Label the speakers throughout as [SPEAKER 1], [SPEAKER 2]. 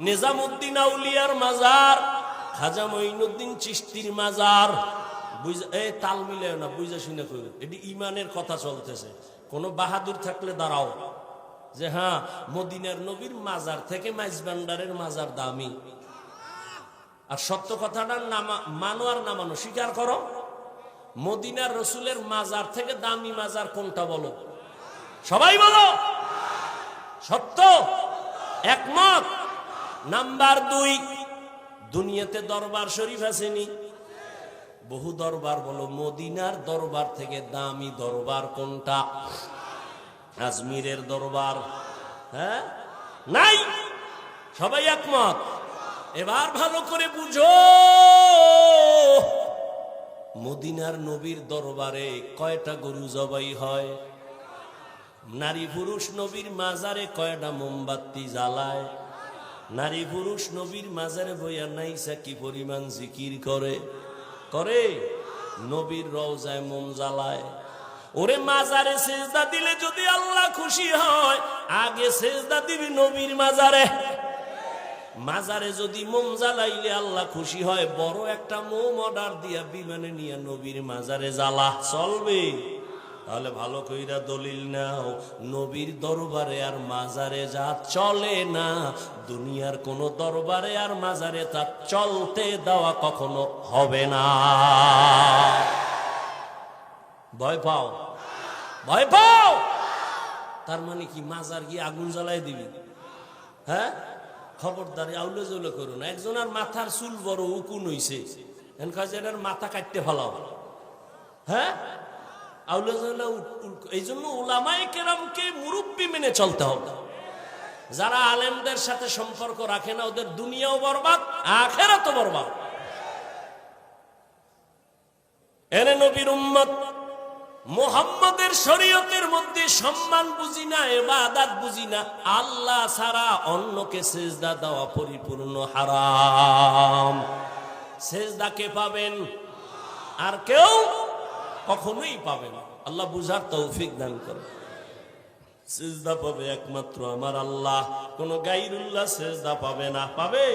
[SPEAKER 1] নিজামুদ্দিন আউলিয়ার মাজার, খাজা মঈনুদ্দিন চিস্তির মাজার। বুঝা এই তাল মিলে না, বুঝা শুনে কই এটি ইমানের কথা চলতেছে। কোনো বাহাদুর থাকলে দাঁড়াও। যে হ্যাঁ মদিনার নবীর মাজার থেকে মাইজ মাজার দামি। আর সত্য কথাটা নামা মানো আর না মানো স্বীকার করো। মদিনার রসুলের মাজার থেকে দামি মাজার কোনটা বলো? সবাই বলো। সত্য? একমত? নাম্বার দুই, দুনিয়াতে দরবার শরীফ আসেনি। বহু দরবার বলো, মদিনার দরবার থেকে দামি দরবার কোনটা? আজমিরের দরবার হ্যাঁ? নাই? সবাই একমত? এবার ভালো করে বুঝো। মদিনার নবীর দরবারে কয়টা গরু জবাই হয়? নারী পুরুষ নবীর মাজারে কয়টা মোমবাতি জ্বালায়? নারী পুরুষ নবীর মাজারে বইয়া নাইসা কি পরিমাণ জিকির করে? করে? নবীর রওজায় মোম জ্বালায়। ওরে মাজারে সেজদা দিলে যদি আল্লাহ খুশি হয়, আগে সেজদা দিবি নবীর মাজারে। মাজারে যদি মোম জ্বালাইলে আল্লাহ খুশি হয়, বড় একটা মোম অর্ডার দিয়া বিমানে নিয়ে নবীর মাজারে জ্বালা। চলবে। তাহলে ভালো কইরা দলিল নাও, নবীর দরবারে আর মাজারে যা চলে না, দুনিয়ার কোনো দরবারে আর মাজারে তা চলতে দেওয়া কখনো হবে না। ভয় পাও? ভয় পাও? তার মানে কি, মাজার গিয়ে আগুন জ্বালাই দিবি? হ্যাঁ? খবরদারি আউলে জৌলে করো না। একজনের মাথার চুল বড় উকুন হইছে। এনখাজের মাথা কাটতে ফেলাও। হ্যাঁ? এই জন্য ওলামাই কেরামকে মুরব্বী মেনে চলতে হবে। যারা আলেমদের সাথে সম্পর্ক রাখে না, ওদের দুনিয়াও বরবাদ বরবাদ। এনে নবীর উম্মত, মোহাম্মদের শরীয়তের মধ্যে সম্মান বুঝি না এবাদাত বুঝি না, আল্লাহ ছাড়া অন্যকে সেজদা দেওয়া পরিপূর্ণ হারাম। সেজদা কে পাবেন? আর কেউ? কখনোই পাবে না। আল্লাহ বুঝার তৌফিক দান করে সেজদা পাবে একমাত্র আমার আল্লাহ। কোন গাইরুল্লাহ সেজদা পাবে না। পাবে?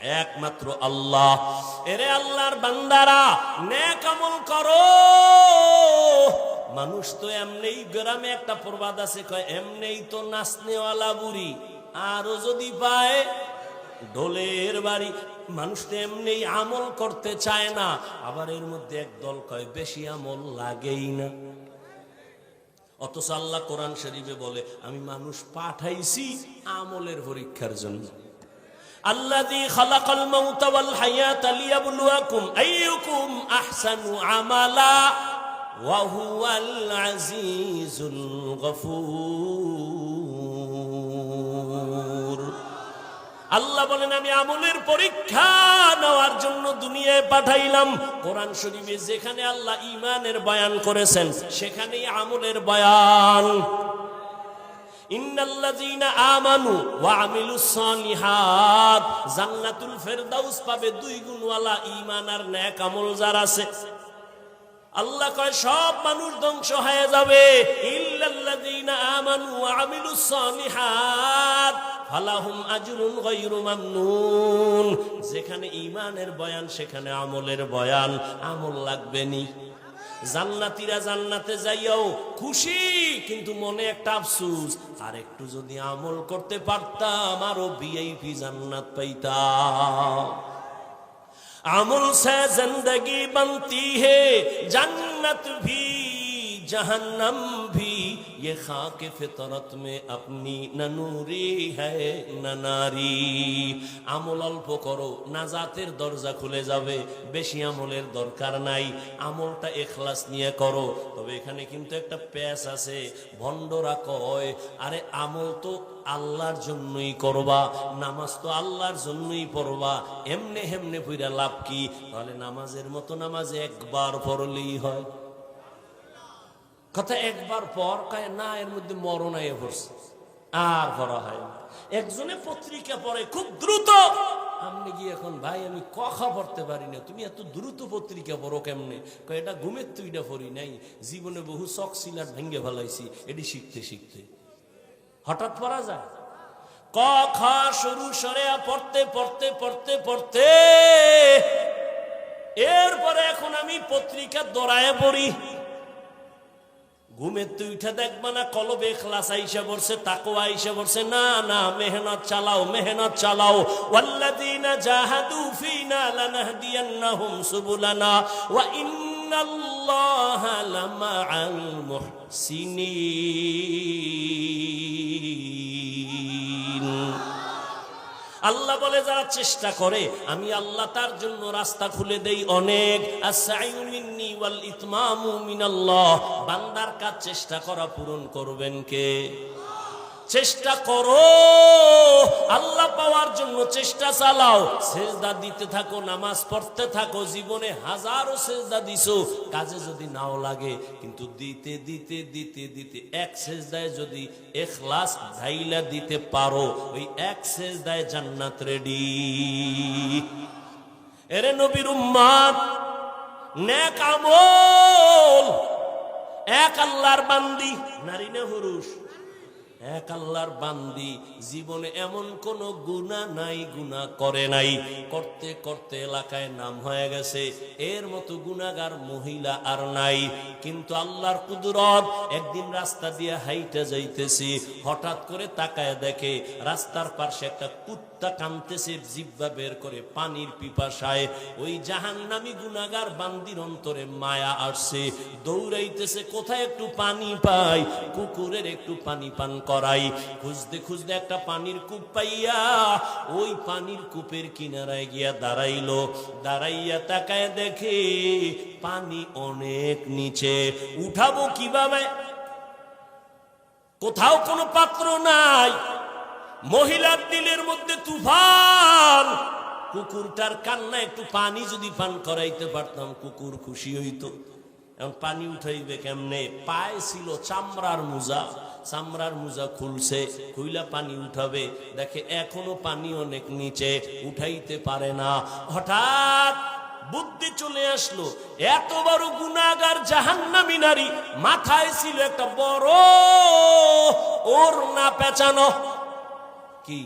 [SPEAKER 1] একমাত্র আল্লাহ। এরে আল্লাহর বান্দারা, নেক আমল করো। মানুষ তো এমনি গ্রামে একটা প্রবাদ আছে, কয় এমনি তো নাচনেওয়ালা বুড়ি। আরও যদি পায়, ঢোলের বাড়ি। মানুষ তো এমনি আমল করতে চায় না আবার এর মধ্যে একদল কয় বেশি আমল লাগেই না অথচ আল্লাহ কোরআন শরীফে বলে আমি মানুষ পাঠাইছি আমলের পরীক্ষার জন্য الذي خلق الموت والحياة ليبلوكم أيكم أحسن عملا وهو العزيز الغفور আল্লাহ বলেন, আমি আমলের পরীক্ষা নেওয়ার জন্য দুনিয়ায় পাঠাইলাম। কোরআন শরীফে যেখানে আল্লাহ ইমানের বয়ান করেছেন, সেখানেই আমলের বয়ান। আমানু ওয়া আমিলুস সালিহাত, জান্নাতুল ফেরদাউস পাবে দুই গুণওয়ালা ঈমান আর নেক আমল যার আছে। আল্লাহ কয়, সব মানুষ ধ্বংস হয়ে যাবে। ইল্লাল্লাযীনা আমানু ওয়া আমিলুস সালিহাত ফালাহুম আজরুন গায়রু মামনুন যেখানে ঈমানের বয়ান সেখানে আমলের বয়ান আমল লাগবে নি জান্নাতিরা জান্নাতে যাইয়াও খুশি কিন্তু মনে একটা আফসুস আর একটু যদি আমল করতে পারতাম আরো ভিআইপি জান্নাত পাইতাম আমল से जिंदगी बनती है जन्नत भी जहन्नम भी ये खाक फितरत में अपनी न नूरी है न नारी আমল অল্প করো নাজাতের দরজা খুলে যাবে বেশি আমলের দরকার নাই আমলটা এখলাস নিয়ে করো তবে এখানে কিন্তু একটা প্যাস আছে ভণ্ডরা কয় আরে আমল তো আল্লাহর জন্যই করবা নামাজ তো আল্লাহর জন্যই পড়বা এমনে হেমনে পুইরা লাভ কি তাহলে নামাজের মতো নামাজ একবার পড়লেই হয় কথা একবার পর কয়, না, এর মধ্যে মরণ আয়ে পড়ছে। আর পড়া হয়। একজনে পত্রিকা পড়ে খুব দ্রুত। আপনি কি এখন, ভাই, আমি কখা পড়তে পারি না? তুমি এত দ্রুত পত্রিকা পড়ো কেমনে? এটা ঘুমের তুইটা পড়ি নাই। জীবনে বহু চক সিলার ভেঙ্গে ফেলাইছি, এটি শিখতে শিখতে। হঠাৎ পড়া যায়। ক খ সরু সরে পড়তে পড়তে পড়তে পড়তে। এরপরে এখন আমি পত্রিকা দৌড়ায় পড়ি। ঘুমের তুই উঠে দেখবা না, কলবে ক্লাস আইসা বলছে তাকো আইসা বলছে না না, মেহনত চালাও মেহনত চালাও। ওয়াল্লাযীনা জাহাদু ফীনা লানাহদিয়ান্নাহুম সুবুলানা, ওয়া ইন্নাল্লাহা লামাআল মুহসিনিন। আল্লাহ বলে, যারা চেষ্টা করে, আমি আল্লাহ তার জন্য রাস্তা খুলে দেই অনেক। আসাইউ মিন্নি মিনাল্লাহ। বান্দার কাজ চেষ্টা করা পূরণ করবেন কে? চেষ্টা করো। আল্লাহ পাওয়ার জন্য চেষ্টা চালাও। সেজদা দিতে থাকো, নামাজ পড়তে থাকো, জীবনে হাজারো সেজদা দিছো। কাজে যদি নাও লাগে, কিন্তু দিতে দিতে দিতে দিতে এক সেজদায় যদি এখলাস ঢাইলা দিতে পারো, ওই এক সেজদায় জান্নাত রেডি। এরে নবীর উম্মাদ নেক আমল। এক আল্লাহর বান্দি নারী না পুরুষ। এক আল্লাহর বান্দি, জীবনে এমন কোন গুণা নাই, গুণা করে নাই। করতে করতে এলাকায় নাম হয়ে গেছে, এর মতো গুণাগার মহিলা আর নাই। কিন্তু আল্লাহর কুদরত, একদিন রাস্তা দিয়ে হাইটা যাইতেছি, হঠাৎ করে তাকায় দেখে রাস্তার পাশে একটা কুত্তা কানতেছে জিব্বা বের করে পানির পিপাসায়। ওই জাহান্নামী গুণাগার বান্দির অন্তরে মায়া আসছে, দৌড়াইতেছে, কোথায় একটু পানি পাই? কুকুরের একটু পানি পান করাই। খুঁজতে খুঁজতে একটা পানির কূপ পাইয়া ওই পানির কূপের কিনারায় গিয়া দাঁড়াইলো। দাঁড়াইয়া তাকায় দেখে পানি অনেক নিচে। উঠাবো কীভাবে? কোথাও কোনো পাত্র নাই। মহিলার দিলের মধ্যে তুফান। কুকুরটার কান্না একটু পানি যদি পান করাইতে পারতাম, কুকুর খুশি হইতো। পানি উঠাইবে কেমনে? পায়ে ছিল চামড়ার মোজা। চামড়ার মোজা খুলছে, খুইলা পানি উঠাবে। দেখে এখনও পানি অনেক নিচে, উঠাইতে পারে না। হঠাৎ বুদ্ধি চলে আসলো, এত বড় গুণাগার জাহান্নামী নারী মাথায় ছিল একটা বড় ওর না পেঁচানো। কি?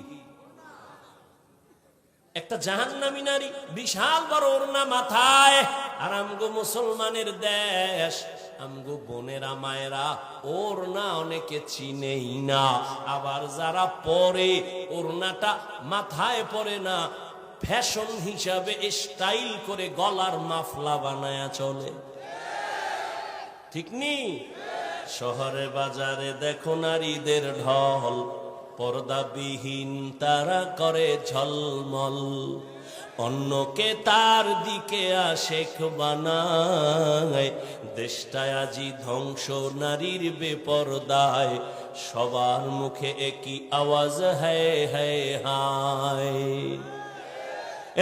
[SPEAKER 1] একটা জাহান্নামী নারী, বিশাল বড় ওড়না মাথায়, আর আমগো মুসলমানের দেশ, আমগো বোনেরা, মায়েরা, ওড়না অনেকে চিনেই না। আবার যারা পরে ওড়নাটা মাথায় পরে না, ফ্যাশন হিসাবে স্টাইল করে গলার মাফলা বানায়া চলে। ঠিক নি? শহরে বাজারে দেখো নারীদের ঢল। পর্দাবিহীন তারা করে ঝলমল। অন্যকে তার দিকে আশেখ বানায়। দেশটায় আজি ধ্বংস, নারীর বেপরদায়। সবার মুখে একই আওয়াজ হ্যায় হ্যায় হায়।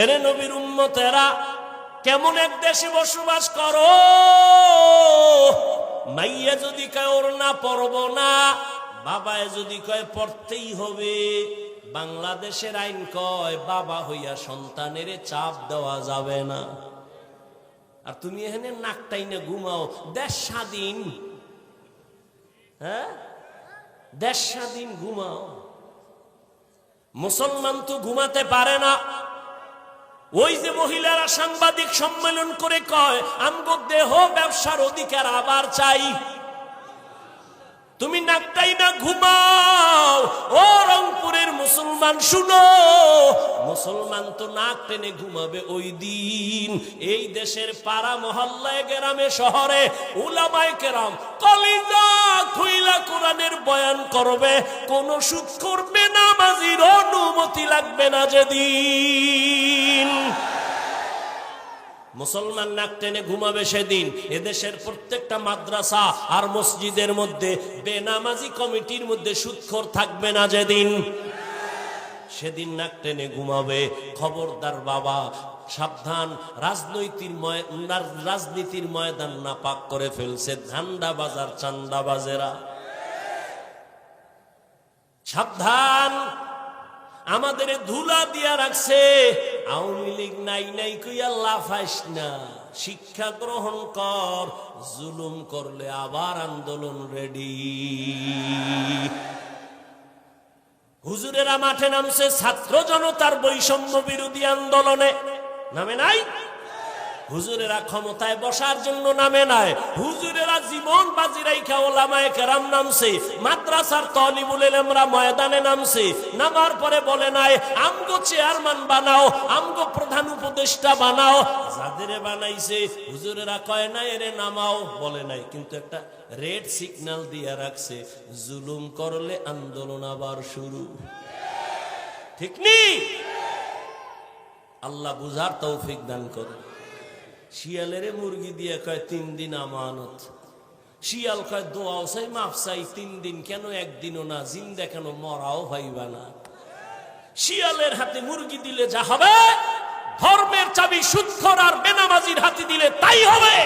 [SPEAKER 1] এরে নবীর উম্মতেরা, কেমন এক দেশে বসবাস করো? মাইয়া যদি কয় না, পরব না। বাবায় যদি কয়, পড়তেই হবে। বাংলাদেশের আইন কয়, বাবা হইয়া সন্তানের চাপ দেওয়া যাবে না। আর তুমি এখানে নাকটাই না ঘুমাও। দেশ স্বাধীন। হ্যাঁ? দেশ স্বাধীন, ঘুমাও। মুসলমান তো ঘুমাতে পারে না। ওই যে মহিলারা সাংবাদিক সম্মেলন করে কয়, আমগো দেহ ব্যবসার অধিকার আবার চাই। তুমি নাকটাই না ঘুমাও। ও রংপুরের মুসলমান, শুনো। মুসলমান তো নাক টেনে ঘুমাবে ওই দিন। এই দেশের পাড়া, মহল্লায়, গ্রামে, শহরে উলামায় কেরাম কলিজা খুইলা কোরআনের বয়ান করবে। কোন সুদ করবে না, মাজির অনুমতি লাগবে না যেদিন। মুসলমান নাক টেনে ঘুমাবে সেদিন। এদেশের প্রত্যেকটা মাদ্রাসা আর মসজিদের মধ্যে বেনামাজি কমিটির মধ্যে সুৎখর থাকবে না যেদিন। সেদিন নাক টেনে ঘুমাবে। খবরদার বাবা, সাবধান। রাজনৈতিক রাজনীতির ময়দান না পাক করে ফেলছে ধান্দা বাজার, চান্দা বাজেরা। সাবধান। আমাদের ধুলা দিয়া রাখছে। আওয়ামী লীগ নাই নাই কইয়া লাফাইস না। শিক্ষা গ্রহণ কর, জুলুম করলে আবার আন্দোলন রেডি। হুজুরেরা মাঠে নামছে, ছাত্র জনতার বৈষম্য বিরোধী আন্দোলনে। নামে নাই? হুজুরেরা ক্ষমতায় বসার জন্য নামে নাই। হুজুরেরা জীবন বাজি রাইখা ওলামায়ে কেরাম নামছে। মাদ্রাসার তলিবুল এলেমরা ময়দানে নামছে। নামার পরে বলে নাই, আমগো চেয়ারম্যান বানাও, আমগো প্রধান উপদেষ্টা বানাও। যাদের বানাইছে, হুজুরেরা কয় না এরে নামাও। বলে নাই, কিন্তু একটা রেড সিগন্যাল দিয়ে রাখছে, জুলুম করলে আন্দোলন আবার শুরু। ঠিক নেই আল্লাহ বুঝার তৌফিক দান করুন। শিয়ালের মুরগি দিয়ে কয়, তিন দিন আমানত। শিয়াল কয় দোয়াও চাই মাফ চাই, তিন দিন কেন, একদিনও না, জিন্দা কেন, মরাও ভাইবা না। শিয়ালের হাতে মুরগি দিলে যা হবে, ধর্মের চাবি সুৎখর আর বেনামাজির হাতে দিলে তাই হবে।